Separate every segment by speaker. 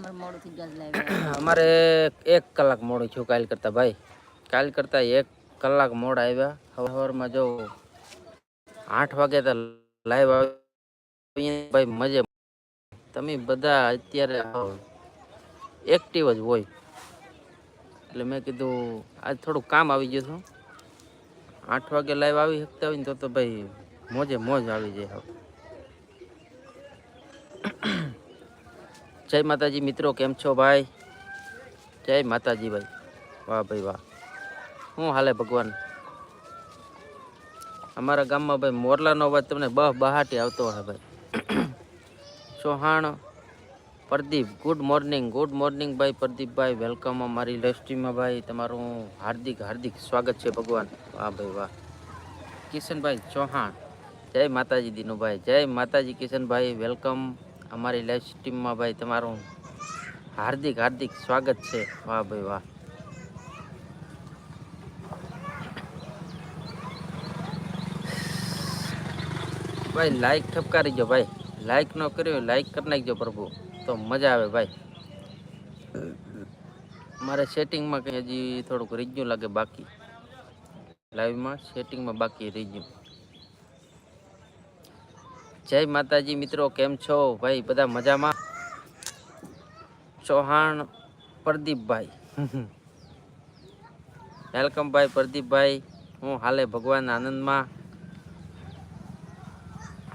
Speaker 1: અમારે
Speaker 2: એક કલાક મોડું છું કાલ કરતા ભાઈ. કાલ કરતા એક કલાક મોડ આવ્યા. સવાર સવારમાં જો આઠ વાગે તો લાઈવ આવી. ભાઈ મજે. તમે બધા અત્યારે એક્ટિવ જ હોય. એટલે મેં કીધું આજ થોડું કામ આવી ગયું હતું આઠ વાગે લાઈવ આવી શકતા હોય ને તો તો ભાઈ મોજે મોજ આવી જાય હવે. જય માતાજી, મિત્રો, કેમ છો ભાઈ? જય માતાજી ભાઈ. વાહ ભાઈ, વાહ. શું હાલે ભગવાન? અમારા ગામમાં ભાઈ મોરલાનો અવાજ તમને બહ બહાટી આવતો હોય ભાઈ. Chauhan, Pradeep good morning good morning ભાઈ, પ્રદીપભાઈ વેલકમ અમારી ઇન્ડસ્ટ્રીમાં ભાઈ. તમારું હાર્દિક હાર્દિક સ્વાગત છે ભગવાન. વાહ ભાઈ, વાહ. કિશનભાઈ ચૌહાણ, જય માતાજી દીનુભાઈ, જય માતાજી કિશનભાઈ વેલકમ અમારી લાઈવ સ્ટ્રીમમાં ભાઈ તમારું હાર્દિક હાર્દિક સ્વાગત છે. વાહ ભાઈ વાહ. ભાઈ લાઈક ઠપકારી જો ભાઈ. લાઈક ન કર્યો લાઈક કરી નાખજો પ્રભુ. તો મજા આવે ભાઈ. મારે સેટિંગમાં કંઈ હજી થોડુંક રીજ્યું લાગે બાકી. લાઈવમાં સેટિંગમાં બાકી રીજ્યું. જય માતાજી મિત્રો, કેમ છો? ભાઈ, બધા મજામાં? ચૌહાણ પ્રદીપભાઈ. વેલકમ ભાઈ પ્રદીપભાઈ. હું હાલે ભગવાન આનંદમાં.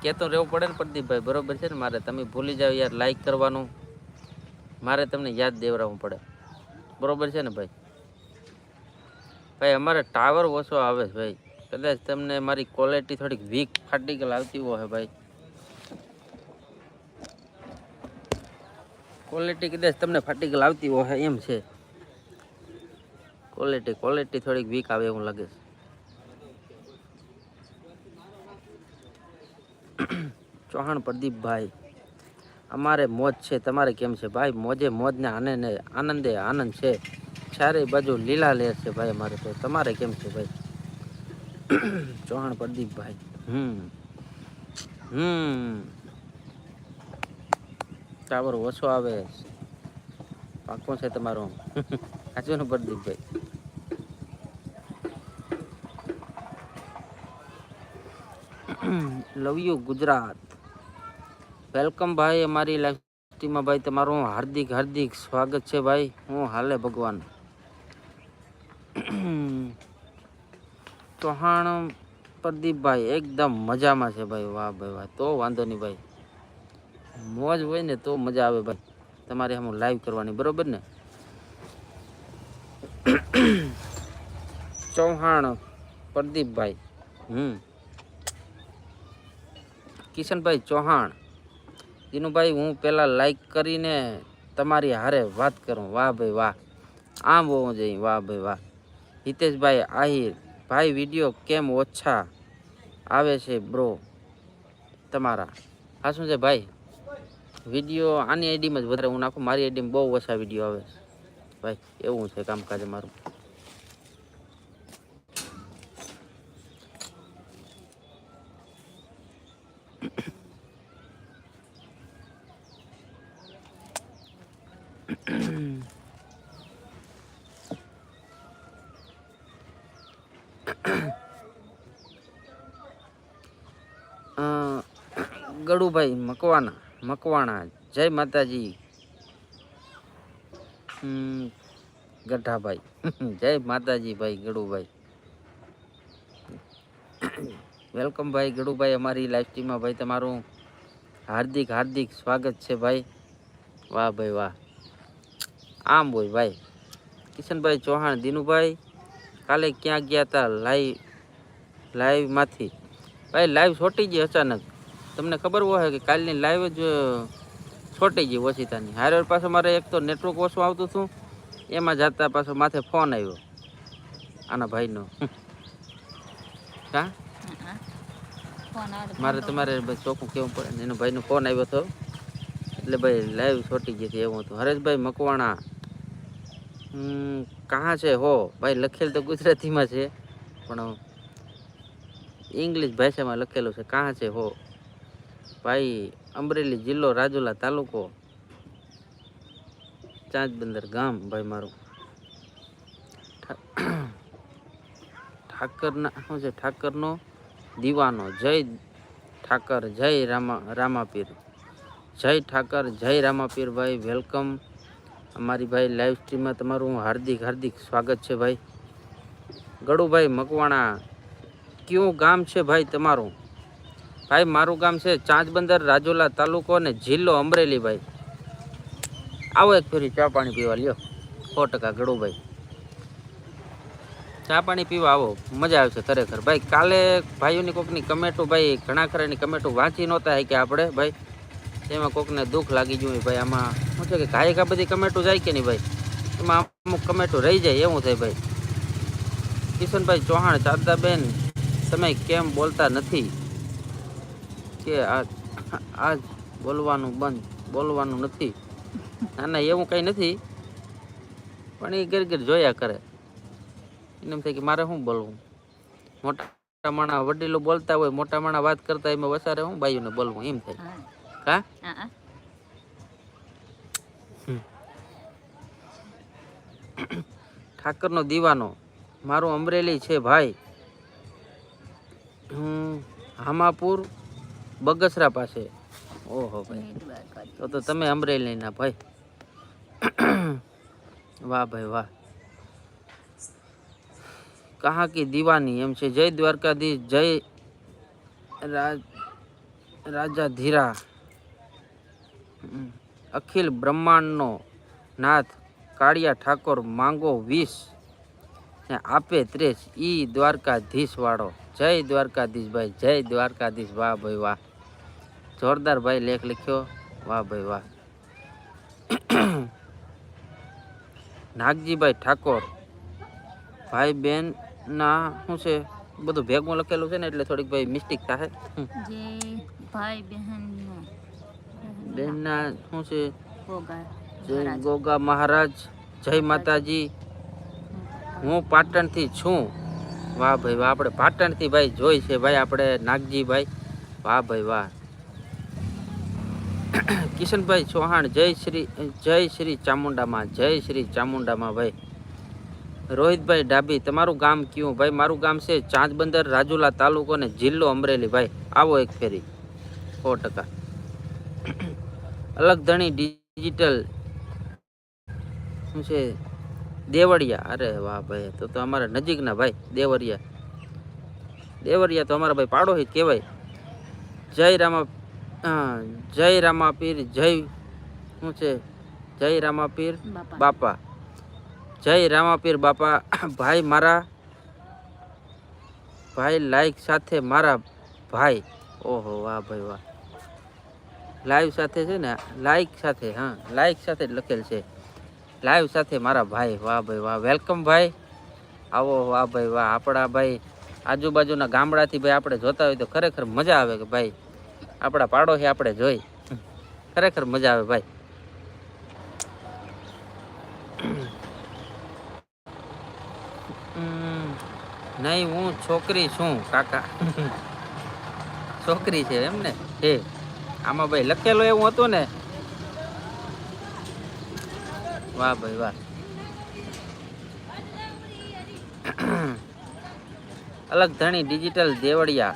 Speaker 2: કહેતો રહેવું પડે ને પ્રદીપભાઈ, બરોબર છે ને મારે? તમે ભૂલી જાવ યાર લાઈક કરવાનું. મારે તમને યાદ દેવડાવવું પડે. બરોબર છે ને ભાઈ? ભાઈ, અમારે ટાવર ઓછો આવે છે ભાઈ. કદાચ તમને મારી ક્વોલિટી થોડીક વીક ફાટી આવતી હોય ભાઈ. ક્વોલિટી કદાચ તમને ફાટી ગયેલ આવતી હોય એમ છે. ક્વોલિટી ક્વોલિટી થોડીક વીક આવે એવું લાગે છે. ચૌહાણ પ્રદીપભાઈ અમારે મોજ છે, તમારે કેમ છે? ભાઈ, મોજે મોજ ને આનંદે આનંદે આનંદ છે. ચારે બાજુ લીલા લેર છે ભાઈ અમારે તો. તમારે કેમ છે ભાઈ? ચૌહાણ પ્રદીપભાઈ હમ હમ. ટાવર ઓછો આવે. પાકો છે તમારો. સાચું ને Pradeepbhai love you Gujarat. Welcome ભાઈ અમારી લાઈફ સ્ટ્રીમમાં ભાઈ તમારું હાર્દિક હાર્દિક સ્વાગત છે ભાઈ. હું હાલે ભગવાન. ચૌહાણ પ્રદીપભાઈ, એકદમ મજામાં છે ભાઈ. વાહ ભાઈ, વાહ. તો વાંધો નહીં ભાઈ. મોજ હોય ને તો મજા આવે ભાઈ. તમારે આમ લાઈવ કરવાની, બરોબર ને? ચૌહાણ, પ્રદીપભાઈ, હમ. કિશનભાઈ ચૌહાણ, દિનુભાઈ, હું પહેલાં લાઈક કરીને તમારી હારે વાત કરું. વાહ ભાઈ વાહ. આમ હોવું જોઈએ. વાહ ભાઈ વાહ. હિતેશભાઈ, આહિર, ભાઈ વીડિયો કેમ ઓછા આવે છે બ્રો તમારા. હા શું છે ભાઈ? વીડિયો આની આઈડીમાં જ વધારે હું નાખું, મારી આઈડીમાં બહુ ઓછા વીડિયો આવે ભાઈ, એવું છે કામકાજ મારું ગડુભાઈ મકવાના. મકવાણા. જય માતાજી. ગઢાભાઈ. જય માતાજી ભાઈ, ગડુભાઈ. વેલકમ ભાઈ, ગડુભાઈ, અમારી લાઈફ સ્ટ્રીમમાં ભાઈ તમારું હાર્દિક હાર્દિક સ્વાગત છે ભાઈ. વાહ ભાઈ, વાહ. આમ હોય ભાઈ. કિશનભાઈ ચૌહાણ, દિનુભાઈ, કાલે ક્યાં ગયા હતા લાઈવ લાઈવમાંથી ભાઈ લાઈવ છોટી ગઈ અચાનક. તમને ખબર હોય કે કાલની લાઈવ જ છોટી ગઈ ઓછીતાની હારે પાછો મારે એક તો નેટવર્ક ઓછું આવતું હતું એમાં જતા પાછો માથે ફોન આવ્યો. આના ભાઈનો. હા? મારે તમારે ચોખ્ખું કેવું પડે એનો ભાઈનો ફોન આવ્યો હતો એટલે ભાઈ લાઈવ છોટી ગઈ હતી એવું હતું. હરેશભાઈ મકવાણા. હમ, છે હો? ભાઈ લખેલ તો ગુજરાતીમાં છે પણ ઇંગ્લિશ ભાષામાં લખેલું છે. કહાં છે હો? ભાઈ, અમરેલી જિલ્લો રાજુલા તાલુકો. ચાંચ બંદર ગામ ભાઈ મારું. ઠાકરના, શું છે, ઠાકરનો દીવાનો. જય ઠાકર, જય રામા, રામાપીર. જય ઠાકર, જય રામાપીર ભાઈ, વેલકમ. અમારી ભાઈ લાઈવ સ્ટ્રીમમાં તમારું હાર્દિક હાર્દિક સ્વાગત છે ભાઈ. ગડુભાઈ મકવાણા, કયું ગામ છે ભાઈ તમારું? ભાઈ, મારું ગામ છે ચાંચબંદર, રાજુલા તાલુકો અને જિલ્લો અમરેલી ભાઈ. આવો એક ફેરી ચા પાણી પીવા, લ્યો. સો ટકા ગડુભાઈ ચા પાણી પીવા આવો, મજા આવશે ખરેખર. ભાઈ, કાલે ભાઈઓની કોકની કમેટું, ભાઈ, ઘણા ખરાની કમેટું વાંચી નહોતા કે આપણે, ભાઈ? એમાં કોકને દુઃખ લાગી ગયું ભાઈ, આમાં શું છે કે ઘાય ઘા બધી કમેટું જાય કે નહીં ભાઈ? એમાં અમુક કમેટું રહી જાય, એવું થાય ભાઈ. કિશનભાઈ ચૌહાણ, ચાંદાબેન તમે કેમ બોલતા નથી? કે આ આજ બોલવાનું બંધ બોલવાનું નથી. ના ના એવું કંઈ નથી. પણ એ ઘર ઘર જોયા કરે. એને એમ થાય કે મારે શું બોલવું? મોટા માણા વડીલો બોલતા હોય મોટા માણા વાત કરતા એમાં વસારે હું બાઈઓને બોલવું? એમ થાય. કા?
Speaker 1: હા
Speaker 2: ઠાકરનો દીવાનો. મારું અમરેલી છે ભાઈ. હું હામાપુર બગસરા પાસે. ઓહો ભાઈ. તો તો તમે અમરેલીના ભાઈ. વાહ ભાઈ વાહ. કહા કી દીવાની એમ છે. જય દ્વારકાધીશ જય રાજ રાજા ધીરા. અખિલ બ્રહ્માંડનો નાથ કાળિયા ઠાકોર માંગો વીસ. ને આપે ત્રેસ. ઈ દ્વારકાધીશ વાળો જય દ્વારકાધીશ ભાઈ જય દ્વારકાધીશ. વાહ ભાઈ વાહ. જોરદાર ભાઈ લેખ લખ્યો. વાહ ભાઈ વાહ. નાગજીભાઈ ઠાકોર. ભાઈ બેન ના શું છે? બધું ભેગું લખેલું છે ને એટલે થોડીક ભાઈ મિસ્ટેક થાય.
Speaker 1: ભાઈ બહેનનો
Speaker 2: બેનના શું છે? જય ગોગા મહારાજ જય માતાજી. હું પાટણથી છું. વાહ ભાઈ વાહ આપણે પાટણથી ભાઈ જોઈ છે ભાઈ આપણે નાગજીભાઈ. વાહ ભાઈ વાહ. કિશનભાઈ ચૌહાણ, જય શ્રી જય શ્રી ચામુંડામાં, જય શ્રી ચામુંડામાં ભાઈ. રોહિતભાઈ ડાબી તમારું ગામ કયું? ભાઈ, મારું ગામ છે ચાંદબંદર, રાજુલા તાલુકો ને જિલ્લો અમરેલી. ભાઈ, આવો એક ફેરી. સો ટકા. અલગ ધણી ડિજિટલ. શું છે? દેવળિયા. અરે વાહ ભાઈ, તો તો અમારા નજીકના ભાઈ દેવરિયા દેવરિયા તો અમારા ભાઈ પાડોશી કહેવાય. જય રામા જય રામાપીર જય શું છે? જય રામાપીર
Speaker 1: બાપા.
Speaker 2: બાપા. જય રામાપીર બાપા. ભાઈ મારા ભાઈ લાઈક સાથે મારા ભાઈ. ઓહો વાહ ભાઈ વાહ. લાઈવ સાથે છે ને? લાઈક સાથે હા લાઈક સાથે જ લખેલ છે. લાઈવ સાથે મારા ભાઈ. વાહ ભાઈ વાહ. વેલકમ ભાઈ. આવો વાહ ભાઈ વાહ. આપણા ભાઈ આજુબાજુના ગામડાથી ભાઈ આપણે જોતા હોય તો ખરેખર મજા આવે કે ભાઈ. આપણા પાડોશી આપણે જોઈ. ખરેખર મજા આવે ભાઈ. નહીં, હું છોકરી છું, કાકા. છોકરી છે એમ ને? છે આમાં ભાઈ લખેલો એવું હતું ને? વાહ ભાઈ, વાહ. અલગ ધણી, ડિજિટલ દેવળિયા.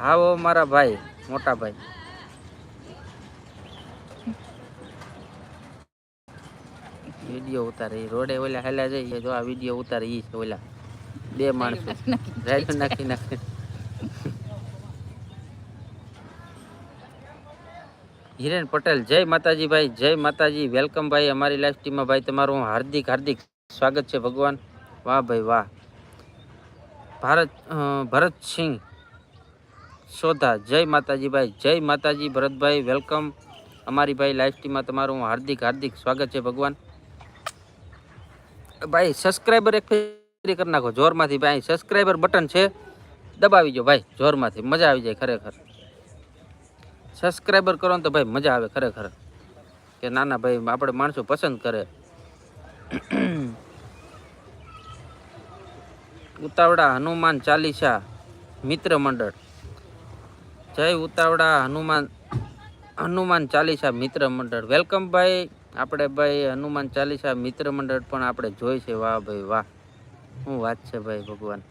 Speaker 2: હાવો મારા ભાઈ. મોટા ભાઈ વીડિયો ઉતારે ઈ રોડે ઓલા હેલા જઈએ જો આ વીડિયો ઉતારે ઈ છે ઓલા. બે માણસો. રાઈડ નાખી નાખી હિરેન પટેલ જય માતાજી ભાઈ જય માતાજી. વેલકમ ભાઈ અમારી લાઈફ ટીમમાં ભાઈ તમારું હાર્દિક હાર્દિક સ્વાગત છે ભગવાન. વાહ ભાઈ વાહ. ભારત અ, ભરતસિંહ સોધા. જય માતાજી ભાઈ, જય માતાજી ભરતભાઈ, વેલકમ. અમારી ભાઈ લાઈફ ટીમમાં તમારું હાર્દિક હાર્દિક સ્વાગત છે ભગવાન. ભાઈ સબસ્ક્રાઈબર એક ફેરી કરી નાખો, જોરમાંથી ભાઈ. સબસ્ક્રાઈબર બટન છે, દબાવી જો ભાઈ, જોરમાંથી. મજા આવી જાય ખરેખર. સબસ્ક્રાઈબર કરો ને તો ભાઈ મજા આવે ખરેખર. કે નાના ભાઈ, આપણે માણસો પસંદ કરે. ઉતાવળા, હનુમાન ચાલીસા, મિત્ર મંડળ. જય ઉતાવળા, હનુમાન હનુમાન ચાલીસા મિત્ર મંડળ. વેલકમ ભાઈ. આપણે ભાઈ હનુમાન ચાલીસા મિત્ર મંડળ પણ આપણે જોઈ છે. વાહ ભાઈ વાહ. શું વાત છે ભાઈ ભગવાન.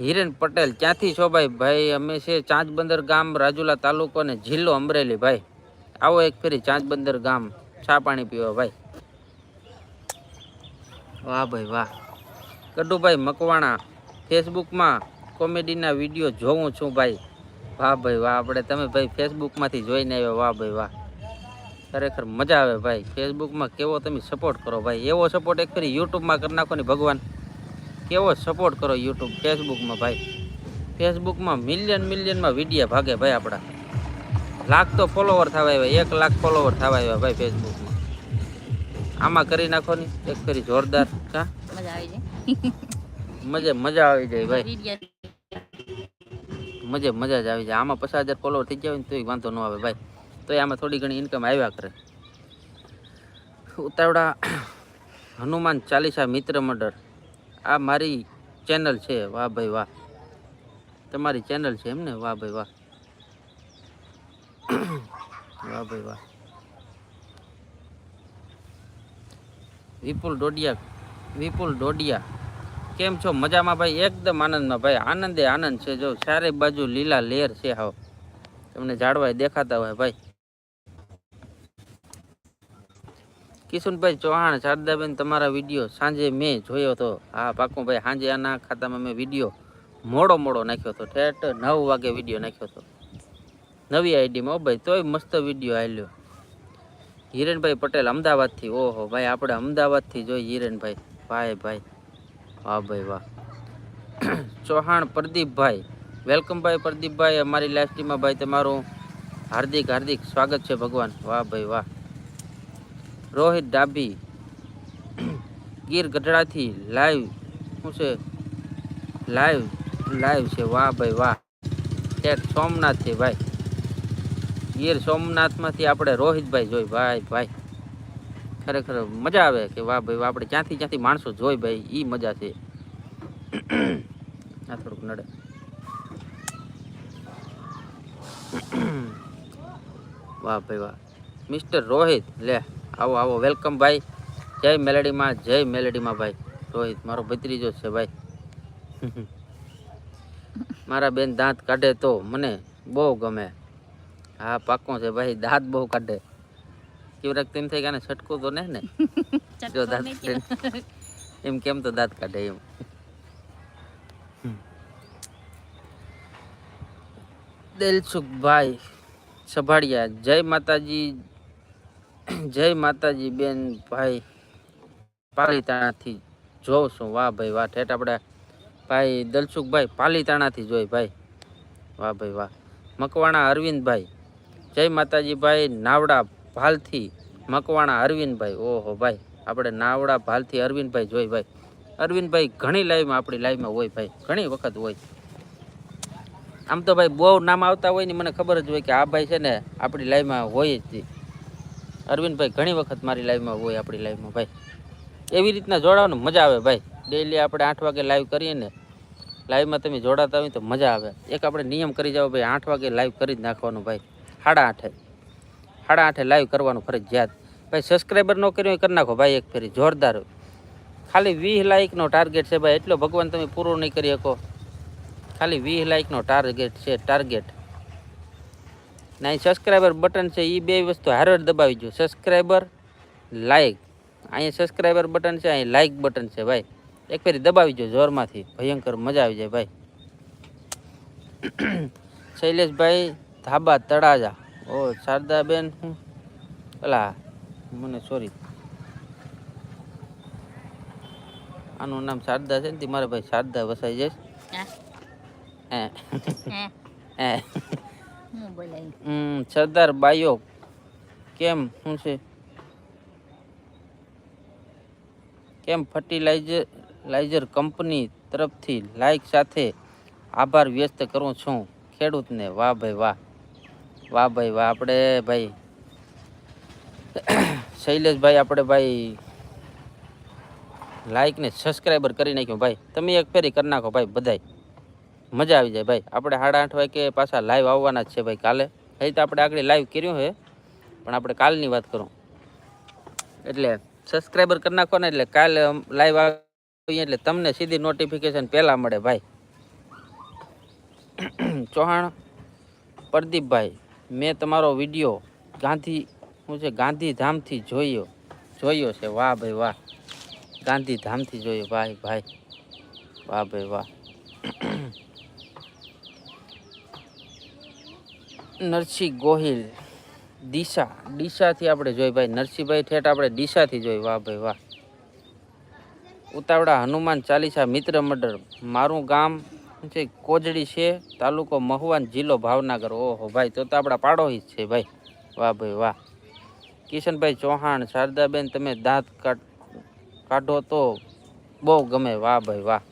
Speaker 2: હિરેન પટેલ, ક્યાંથી છો ભાઈ? ભાઈ, અમે છે ચાંચબંદર ગામ, રાજુલા તાલુકો અને જિલ્લો અમરેલી ભાઈ. આવો એક ફેરી ચાંચબંદર ગામ, ચા પાણી પીવા ભાઈ. વાહ ભાઈ વાહ. કડુભાઈ મકવાણા ફેસબુકમાં કોમેડીના વીડિયો જોઉં છું ભાઈ. વાહ ભાઈ વાહ આપણે તમે ભાઈ ફેસબુકમાંથી જોઈને આવ્યા વાહ ભાઈ વાહ. ખરેખર મજા આવે ભાઈ. ફેસબુકમાં કેવો તમે સપોર્ટ કરો ભાઈ. એવો સપોર્ટ એક ફરી યુટ્યુબમાં કરી નાખો ને ભગવાન. કેવો સપોર્ટ કરો યુટ્યુબ ફેસબુકમાં ભાઈ. ફેસબુકમાં મિલિયન મિલિયનમાં વિડીયા ભાગે ભાઈ આપણા. લાખ તો ફોલોવર થવા આવ્યા એક લાખ ફોલોવર થવા આવ્યા ભાઈ ફેસબુકમાં આમાં કરી નાખો ને એક ફરી જોરદાર. હા
Speaker 1: મજા આવી જાય.
Speaker 2: મજા મજા આવી જાય ભાઈ. મજે મજા જ આવી જાય આમાં પચાસ હજાર ફોલોવર થઈ જાય ને તોય વાંધો ન આવે ભાઈ. તો આમાં થોડી ઘણી ઇન્કમ આવ્યા કરે. ઉતાવળા હનુમાન ચાલીસા મિત્ર મંડળ આ મારી ચેનલ છે. વાહ ભાઈ વાહ. તમારી ચેનલ છે એમ ને? વાહ ભાઈ વાહ. વાહ ભાઈ વાહ. વિપુલ ડોડિયા વિપુલ ડોડિયા. કેમ છો? મજામાં ભાઈ? એકદમ આનંદમાં. ભાઈ, આનંદે આનંદ છે. જો, ચારે બાજુ લીલા લેર છે હાવ તમને ઝાડવાય દેખાતા હોય ભાઈ. કિશનભાઈ ચૌહાણ, શારદાબેન, તમારા વીડિયો સાંજે મેં જોયો હતો હા, પાકું ભાઈ, સાંજે આના ખાતામાં મેં વીડિયો મોડો મોડો નાખ્યો હતો ઠેઠ નવ વાગે વીડિયો નાખ્યો હતો નવી આઈડીમાં ભાઈ, તોય મસ્ત વીડિયો આવ્યો હિરેનભાઈ પટેલ અમદાવાદથી. ઓહો, ભાઈ, આપણે અમદાવાદથી જોઈ હિરેનભાઈ. ભાઈ ભાઈ. વાહ ભાઈ વાહ. ચૌહાણ પ્રદીપભાઈ. વેલકમ ભાઈ પ્રદીપભાઈ. અમારી લાઈફ ટીમમાં ભાઈ તમારું હાર્દિક હાર્દિક સ્વાગત છે ભગવાન. વાહ ભાઈ વાહ. રોહિત ડાભી. ગીર ગઢડાથી લાઈવ શું છે? લાઈવ લાઈવ છે. વાહ ભાઈ વાહ. ઠેક, સોમનાથથી ભાઈ. ગીર સોમનાથમાંથી આપણે રોહિતભાઈ જોઈ. ભાઈ ભાઈ. ખરેખર મજા આવે કે વાહ ભાઈ આપણે ક્યાંથી ક્યાંથી માણસો જોઈ ભાઈ એ મજા છે. આ થોડુંક નડે. વાહ ભાઈ, વાહ. મિસ્ટર રોહિત, લે, આવો આવો વેલકમ ભાઈ. જય મેલેડીમાં જય મેલેડીમાં ભાઈ. રોહિત, મારો ભત્રીજો છે ભાઈ. મારા બેન દાંત કાઢે તો મને બહુ ગમે. હા, પાક્કો છે ભાઈ, દાંત બહુ કાઢે. કેવરાક તેમ થઈ ગયા છટકો તો ને ને. જો દાંત કાઢે. એમ કેમ તો દાંત કાઢે એમ. દિલસુખભાઈ સભાડિયા જય માતાજી જય માતાજી બેન ભાઈ. પાલીતાણાથી જોઉં છું વાહ ભાઈ વાહ ઠેઠ આપણે ભાઈ દલસુખભાઈ પાલીતાણાથી જોઈ ભાઈ. વાહ ભાઈ વાહ. મકવાણા અરવિંદભાઈ જય માતાજી ભાઈ નાવડા ભાલથી મકવાણા અરવિંદભાઈ, ઓહો ભાઈ, આપણે નાવડા ભાલથી અરવિંદભાઈ જોઈ ભાઈ. અરવિંદભાઈ ઘણી લાઈવમાં આપણી લાઈવમાં હોય ભાઈ, ઘણી વખત હોય. આમ તો ભાઈ બહુ નામ આવતા હોય ને મને ખબર જ હોય કે આ ભાઈ છે ને આપણી લાઈવમાં હોય જ. અરવિંદભાઈ ઘણી વખત મારી લાઈવમાં હોય આપણી લાઈવમાં ભાઈ. એવી રીતના જોડાવાનું મજા આવે ભાઈ. ડેઈલી આપણે આઠ વાગે લાઈવ કરીએ ને લાઈવમાં તમે જોડાતા હોય તો મજા આવે. એક આપણે નિયમ કરી જાઓ ભાઈ, આઠ વાગે લાઈવ કરી જ નાખવાનું ભાઈ. સાડા આઠે. સાડા આઠે લાઈવ કરવાનું ફરજિયાત. ભાઈ સબસ્ક્રાઈબર ન કર્યું હોય કરી નાખો ભાઈ એક ફેરી, જોરદાર. ખાલી વીસ લાઈકનો ટાર્ગેટ છે ભાઈ, એટલો ભગવાન તમે પૂરો નહીં કરી શકો. ખાલી વીસ લાઈકનો ટાર્ગેટ છે ટાર્ગેટ ના સબસ્ક્રાઈબર બટન છે એ બે વસ્તુ હારવાર દબાવી જો. સબસ્ક્રાઈબર લાઈક અહીંયા સબસ્ક્રાઈબર બટન છે, અહીં લાઈક બટન છે ભાઈ. એક ફેરી દબાવી જો જોરમાંથી. ભયંકર મજા આવી જાય ભાઈ. શૈલેષભાઈ ધાબા તળાજા. ઓ શારદાબેન હું? પેલા મને સોરી આનું નામ શારદા છે ને મારા મારે ભાઈ શારદા વસાઈ હમ, સરદાર બાયો કેમ શું છે? કેમ ફર્ટિલાઇઝર લાઇઝર કંપની તરફથી લાઇક સાથે આભાર વ્યક્ત કરું છું? ખેડૂતને વાહ ભાઈ વાહ. વાહ ભાઈ, વાહ, આપણે ભાઈ શૈલેષભાઈ, આપણે ભાઈ લાઇકને સબસ્ક્રાઈબર કરી નાખ્યું ભાઈ. તમે એક ફેરી કરી નાખો ભાઈ, બધાય. મજા આવી જાય ભાઈ. આપણે સાડા આઠ વાગે પાછા લાઈવ આવવાના જ છે ભાઈ કાલે. હજી તો આપણે આગળ લાઈવ કર્યું છે, પણ આપણે કાલની વાત કરું. એટલે સબસ્ક્રાઈબર કરી નાખો ને એટલે કાલે લાઈવ આવીએ એટલે તમને સીધી નોટિફિકેશન પહેલાં મળે ભાઈ. ચૌહાણ, પ્રદીપભાઈ મેં તમારો વીડિયો ગાંધી શું છે, ગાંધીધામથી જોયો. જોયો છે. વાહ ભાઈ વાહ. ગાંધીધામથી જોયો. ભાઈ ભાઈ. વાહ ભાઈ વાહ. નરસિંહ ગોહિલ દિશા. દિશાથી આપણે જોઈ ભાઈ. નરસિંહભાઈ ઠેઠ આપણે દિશાથી જોઈ. વાહ ભાઈ વાહ. ઉતાવળા હનુમાન ચાલીસા મિત્ર મંડળ. મારું ગામ છે કોજડી છે, તાલુકો મહુવાન જિલ્લો ભાવનગર. ઓહો ભાઈ, તો તો આપણા પાડોશી જ છે ભાઈ. વાહ ભાઈ, વાહ. કિશનભાઈ ચૌહાણ, શારદાબેન, તમે દાંત કાઢ તો બહુ ગમે. વાહ ભાઈ, વાહ.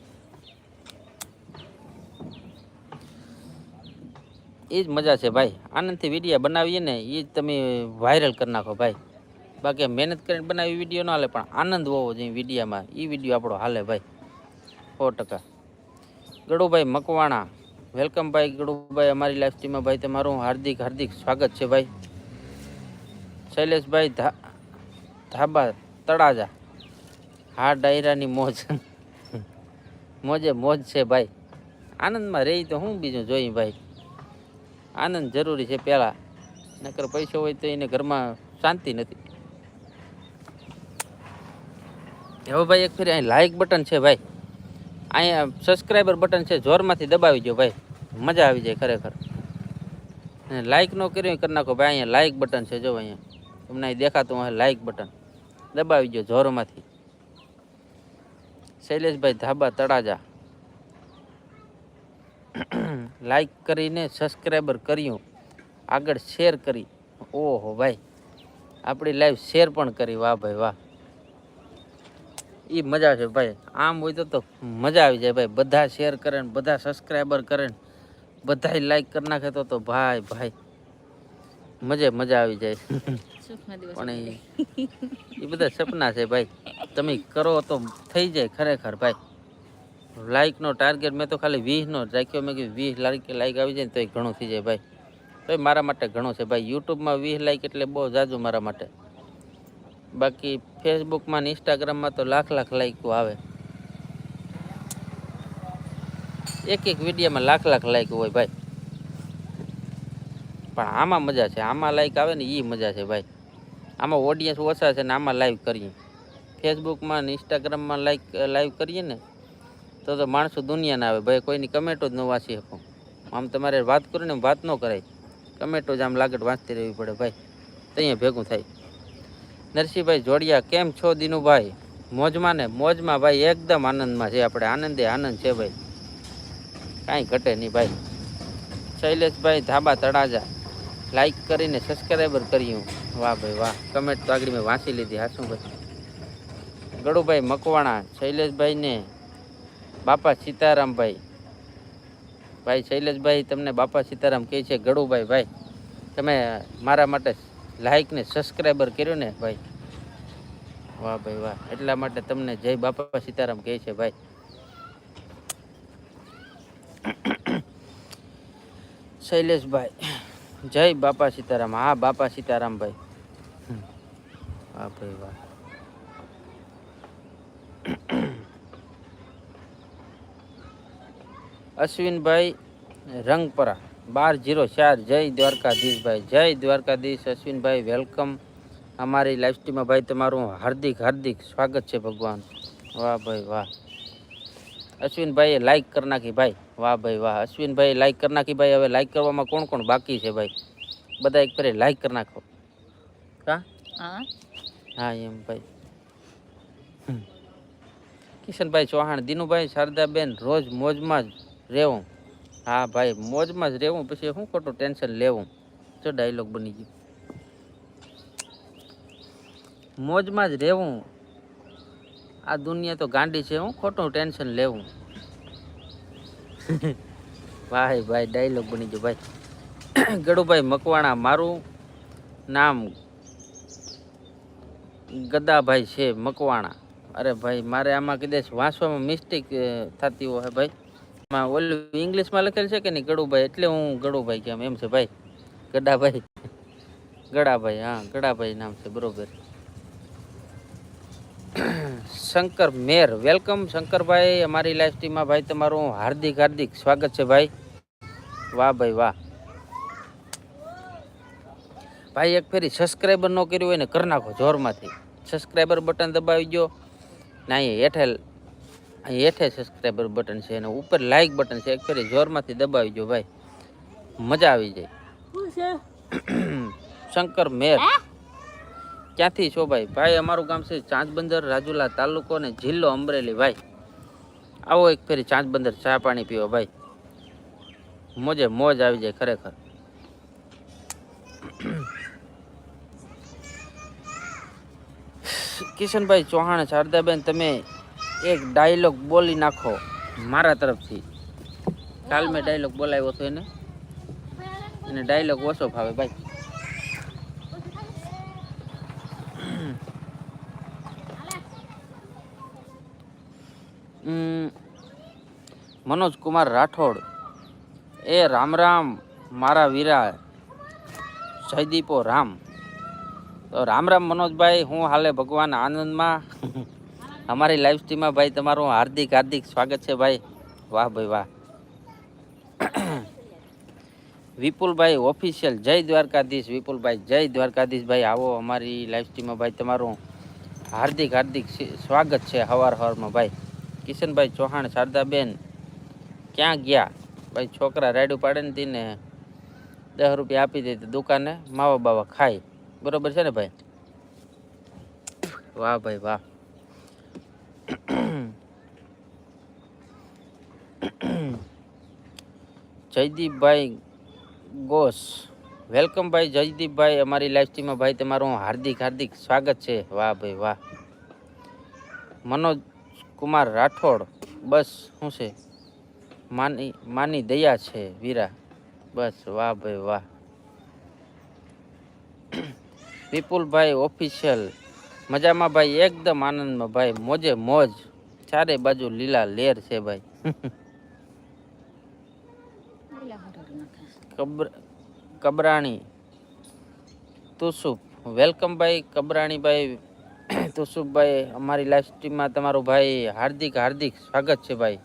Speaker 2: એ જ મજા છે ભાઈ. આનંદથી વીડિયો બનાવીએ ને, એ જ તમે વાયરલ કરી નાખો ભાઈ. બાકી મહેનત કરીને બનાવી વીડિયો ના હાલે, પણ આનંદ હોવો જોઈએ વિડીયામાં. એ વીડિયો આપણો હાલે ભાઈ. સો ટકા. ગડુભાઈ મકવાણા. વેલકમ ભાઈ ગડુભાઈ અમારી લાઈફ સ્ટ્રીમમાં ભાઈ તમારું હાર્દિક હાર્દિક સ્વાગત છે ભાઈ. શૈલેષભાઈ ધાબા તળાજા. હા, ડાયરાની મોજ. મોજે મોજ છે ભાઈ. આનંદમાં રહી તો હું બીજું જોઈ ભાઈ. આનંદ જરૂરી છે પહેલાં નકર પૈસો હોય તો એને ઘરમાં શાંતિ નથી. હવે ભાઈ એક ફેરી અહીં લાઇક બટન છે ભાઈ. અહીંયા સબસ્ક્રાઈબર બટન છે, જોરમાંથી દબાવી દો ભાઈ. મજા આવી જાય ખરેખર. લાઇક ન કર્યું કરી નાખો ભાઈ, અહીંયા લાઇક બટન છે, જો અહીંયા. તમને અહીં દેખાતું હોય લાઇક બટન દબાવી દો જોરમાંથી. શૈલેષભાઈ ધાબા તળાજા. લાઈક કરીને સબસ્ક્રાઈબર કર્યું. આગળ શેર કરી. ઓહો ભાઈ. આપણી લાઈવ શેર પણ કરી. વાહ ભાઈ, વાહ. એ મજા છે ભાઈ. આમ હોય તો તો મજા આવી જાય ભાઈ. બધા શેર કરે ને બધા સબસ્ક્રાઈબર કરે ને બધા લાઈક કરી નાખે તો તો ભાઈ ભાઈ. મજે મજા આવી જાય. પણ એ એ બધા સપના છે ભાઈ. તમે કરો તો થઈ જાય ખરેખર ભાઈ. લાઇકનો ટાર્ગેટ મેં તો ખાલી વીસનો જ રાખ્યો. મેં કે વીસ લાઈક લાઈક આવી જાય ને તો એ ઘણું થઈ જાય ભાઈ. તો મારા માટે ઘણું છે ભાઈ. યુટ્યુબમાં વીસ લાઈક એટલે બહુ જાજુ મારા માટે. બાકી ફેસબુકમાં ને ઇન્સ્ટાગ્રામમાં તો લાખ લાખ લાઈકો આવે. એક એક વિડીયોમાં લાખ લાખ લાઈક હોય ભાઈ. પણ આમાં મજા છે, આમાં લાઈક આવે ને એ મજા છે ભાઈ. આમાં ઓડિયન્સ ઓછા છે ને આમાં લાઈવ કરીએ. ફેસબુકમાં ને ઇન્સ્ટાગ્રામમાં લાઈક લાઈવ કરીએ ને, તો તો માણસો દુનિયાના આવે ભાઈ, કોઈની કમેન્ટો જ ન વાંચી શકો. આમ તમારે વાત કરો ને વાત ન કરાય. કમેન્ટો જ આમ લાગટ વાંચતી રહેવી પડે ભાઈ. તો ભેગું થાય. નરસિંહભાઈ જોડિયા, કેમ છો દિનુભાઈ? મોજમાં ને મોજમાં ભાઈ એકદમ આનંદમાં છે. આપણે આનંદે આનંદ છે ભાઈ. કાંઈ ઘટે નહીં ભાઈ. શૈલેષભાઈ ધાબા તળાજા. લાઈક કરીને સબસ્ક્રાઈબર કર્યું વાહ ભાઈ વાહ. કમેન્ટ તો આગળ મેં વાંચી લીધી. હાશું ભાઈ? ગડુભાઈ મકવાણા, શૈલેષભાઈને બાપા સીતારામભાઈ ભાઈ. શૈલેષભાઈ તમને બાપા સીતારામ કહે છે ગડુભાઈ ભાઈ. તમે મારા માટે લાઈક ને સબસ્ક્રાઈબર કર્યું ને ભાઈ. વાહ ભાઈ વાહ. એટલા માટે તમને જય બાપા સીતારામ કહે છે ભાઈ. શૈલેષભાઈ, જય બાપા સીતારામ. હા, બાપા સીતારામ ભાઈ. વાહ ભાઈ વાહ. અશ્વિનભાઈ રંગપરા. બાર જીરો ચાર જય દ્વારકાધીશભાઈ જય દ્વારકાધીશ અશ્વિનભાઈ વેલકમ અમારી લાઈફ સ્ટ્રીમમાં ભાઈ તમારું હાર્દિક હાર્દિક સ્વાગત છે ભગવાન વાહ ભાઈ વાહ અશ્વિનભાઈએ લાઈક કરી નાખી ભાઈ વાહ ભાઈ વાહ અશ્વિનભાઈ લાઈક કરી નાખી ભાઈ હવે લાઈક કરવામાં કોણ કોણ બાકી છે ભાઈ? બધા એક ફેરે લાઈક કરી નાખો। હા?
Speaker 1: હા?
Speaker 2: હા એમ ભાઈ। હમ. કિશનભાઈ ચૌહાણ દિનુભાઈ શારદાબેન રોજ મોજમાં જ રહેવું। હા ભાઈ, મોજમાં જ રહેવું, પછી શું ખોટું ટેન્શન લેવું? જો ડાયલોગ બની ગયો. મોજમાં જ રહેવું. આ દુનિયા તો ગાંડી છે, હું ખોટું ટેન્શન લેવું. ભાઈ ભાઈ ડાયલોગ બની ગયો, ભાઈ. ગડુભાઈ મકવાણા, મારું નામ ગદાભાઈ છે, મકવાણા. અરે ભાઈ, મારે આમાં કદાચ વાંચવામાં મિસ્ટેક થતી હોય, ભાઈ. માં ઓલું ઇંગ્લિશમાં લખેલ છે કે નહીં? ગડુભાઈ એટલે હું ગડુભાઈ કેમ એમ છે ભાઈ? ગડાભાઈ. ગડાભાઈ, હા, ગડાભાઈ નામ છે, બરોબર. શંકર મેર, વેલકમ શંકરભાઈ. અમારી લાઈવ સ્ટ્રીમમાં ભાઈ તમારું હાર્દિક હાર્દિક સ્વાગત છે ભાઈ. વાહ ભાઈ વાહ. ભાઈ, એક ફેરી સબસ્ક્રાઈબર ન કર્યું હોય ને, કરી નાખો જોરમાંથી. સબસ્ક્રાઈબર બટન દબાવી દો ના અહીં હેઠે અહીં હેઠે સબસ્ક્રાઈબર બટન છે અને ઉપર લાઇક બટન છે. એક ફેરી જોરમાંથી દબાવી જો ભાઈ. મજા આવી જાય. શંકર મેર. ક્યાંથી છો ભાઈ? ભાઈ અમારું ગામ છે ચાંચબંદર રાજુલા તાલુકો અને જિલ્લો અમરેલી ભાઈ. આવો એક ફેરી ચાંચબંદર ચા પાણી પીવો ભાઈ. મોજે મોજ આવી જાય ખરેખર. કિશનભાઈ ચૌહાણ શારદાબેન તમે એક ડાયલોગ બોલી નાખો મારા તરફથી. કાલ મેં ડાયલોગ બોલાવ્યો હતો એને. એને ડાયલોગ ઓછો ભાવે ભાઈ. મનોજ કુમાર રાઠોડ. એ રામ રામ, મારા વીરા જયદીપો રામ. તો રામ રામ મનોજભાઈ, હું હાલે ભગવાન આનંદમાં. અમારી લાઈવ સ્ટ્રીમમાં ભાઈ તમારું હાર્દિક હાર્દિક સ્વાગત છે ભાઈ. વાહ ભાઈ, વાહ. વિપુલભાઈ ઓફિશિયલ જય દ્વારકાધીશ. વિપુલભાઈ, જય દ્વારકાધીશ ભાઈ. આવો અમારી લાઈવ સ્ટ્રીમમાં ભાઈ તમારું હાર્દિક હાર્દિક સ્વાગત છે હવાર હવારમાં ભાઈ. કિશનભાઈ ચૌહાણ, શારદાબેન, ક્યાં ગયા? ભાઈ છોકરા રાયડું પાડે ને તેને દસ રૂપિયા આપી દે તો દુકાને માવા બાવા ખાય. બરોબર છે ને ભાઈ? વાહ ભાઈ, વાહ. જયદીપભાઈ ગોસ વેલકમ ભાઈ જયદીપભાઈ. અમારી લાઈવ સ્ટ્રીમમાં ભાઈ તમારું હાર્દિક હાર્દિક સ્વાગત છે. વાહ ભાઈ, વાહ. મનોજ કુમાર રાઠોડ, બસ, શું છે? માની માની દયા છે, વીરા. બસ, વાહ ભાઈ, વાહ. વિપુલભાઈ ઓફિશિયલ મજામાં ભાઈ, એકદમ આનંદમાં ભાઈ, મોજે મોજ. ચારે બાજુ લીલા લેર છે ભાઈ. કબરાણી તુસુફ વેલકમ ભાઈ કબરાણીભાઈ તુસુફભાઈ અમારી લાઈવ સ્ટ્રીમમાં તમારું ભાઈ હાર્દિક હાર્દિક સ્વાગત છે ભાઈ.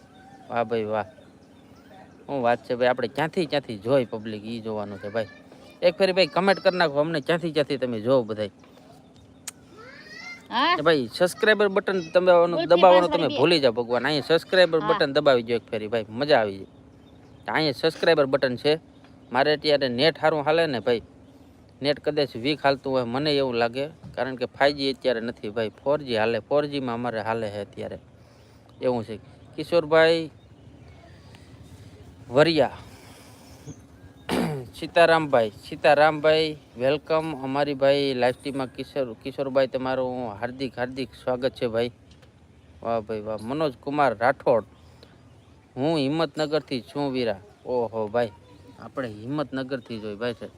Speaker 2: વાહ ભાઈ, વાહ. શું વાત છે ભાઈ, આપણે ક્યાંથી ક્યાંથી જોઈ પબ્લિક એ જોવાનું છે ભાઈ. એક ફેરી ભાઈ કમેન્ટ કરી નાખો, અમને ક્યાંથી ક્યાંથી તમે જોવો બધાય.
Speaker 1: હા?
Speaker 2: ભાઈ સબસ્ક્રાઇબર બટન તમે દબાવવાનું તમે ભૂલી જાઓ ભગવાન. અહીંયા સબસ્ક્રાઇબર બટન દબાવી દો એક ફેરી ભાઈ. મજા આવી જાય. અહીંયા સબસ્ક્રાઈબર બટન છે. મારે અત્યારે નેટ સારું હાલે ને ભાઈ. નેટ કદાચ વીક હાલતું હોય મને એવું લાગે. કારણ કે ફાઈવજી અત્યારે નથી ભાઈ. ફોરજી હાલે. ફોરજીમાં અમારે હાલે છે અત્યારે. એવું છે. કિશોરભાઈ વરિયા. સીતારામભાઈ સીતારામભાઈ વેલકમ અમારી ભાઈ લાઈવ સ્ટ્રીમમાં કિશોર, કિશોરભાઈ તમારું હાર્દિક હાર્દિક સ્વાગત છે ભાઈ. વાહ ભાઈ વાહ, મનોજ કુમાર રાઠોડ. હું હિંમતનગરથી છું વીરા. ઓહો ભાઈ, આપણે હિંમતનગરથી જોઈ ભાઈ છે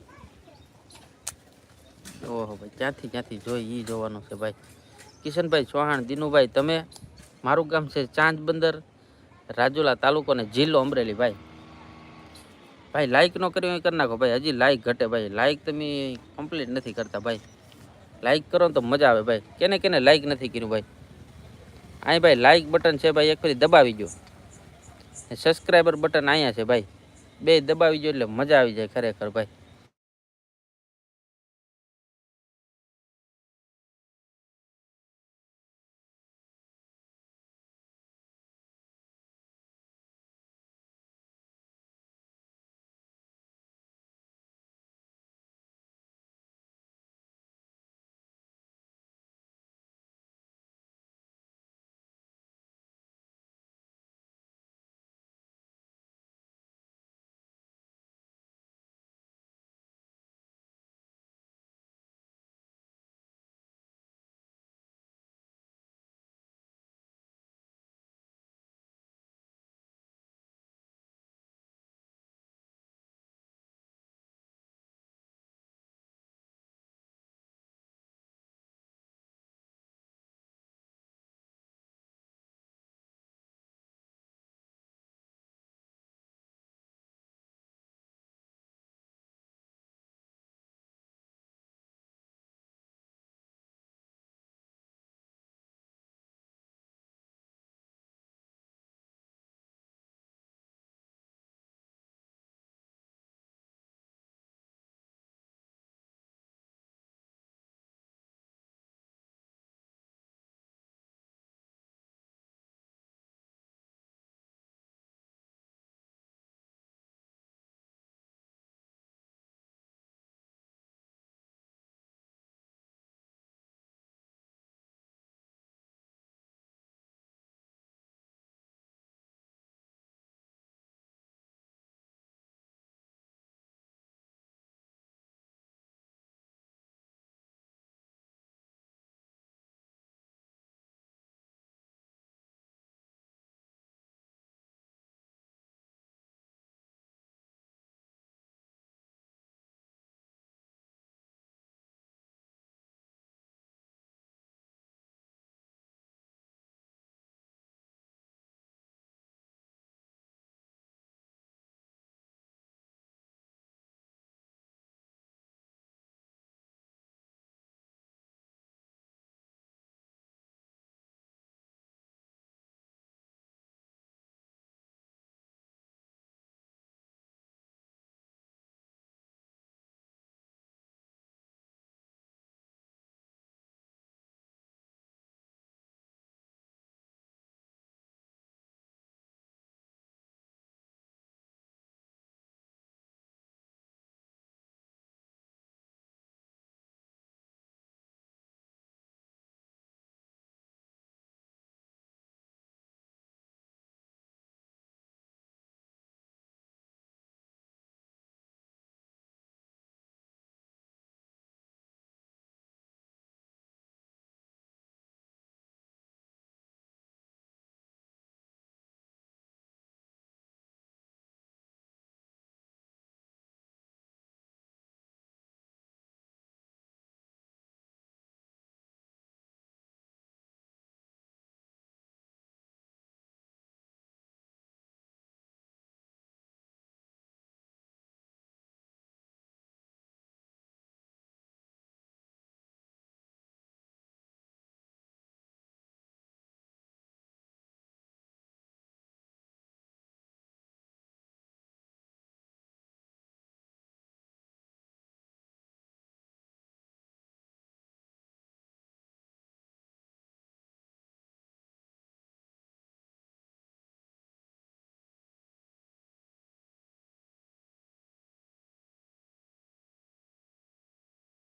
Speaker 2: ઓહો ભાઈ, ક્યાંથી ક્યાંથી જોઈ એ જોવાનું છે ભાઈ. કિશનભાઈ ચૌહાણ, દિનુભાઈ, તમે, મારું ગામ છે ચાંદ બંદર રાજુલા તાલુકો અને જિલ્લો અમરેલી ભાઈ. ભાઈ લાઈક ન કર્યું એ કરી નાખો ભાઈ. હજી લાઈક ઘટે ભાઈ. લાઈક તમે કમ્પ્લીટ નથી કરતા ભાઈ. લાઈક કરો તો મજા આવે ભાઈ. કેને કેને લાઈક નથી કર્યું ભાઈ. અહીં ભાઈ લાઈક બટન છે ભાઈ, એક ફરી દબાવી દો સબસ્ક્રાઈબર બટન અહીંયા છે ભાઈ. બે દબાવી દો એટલે મજા આવી જાય ખરેખર ભાઈ.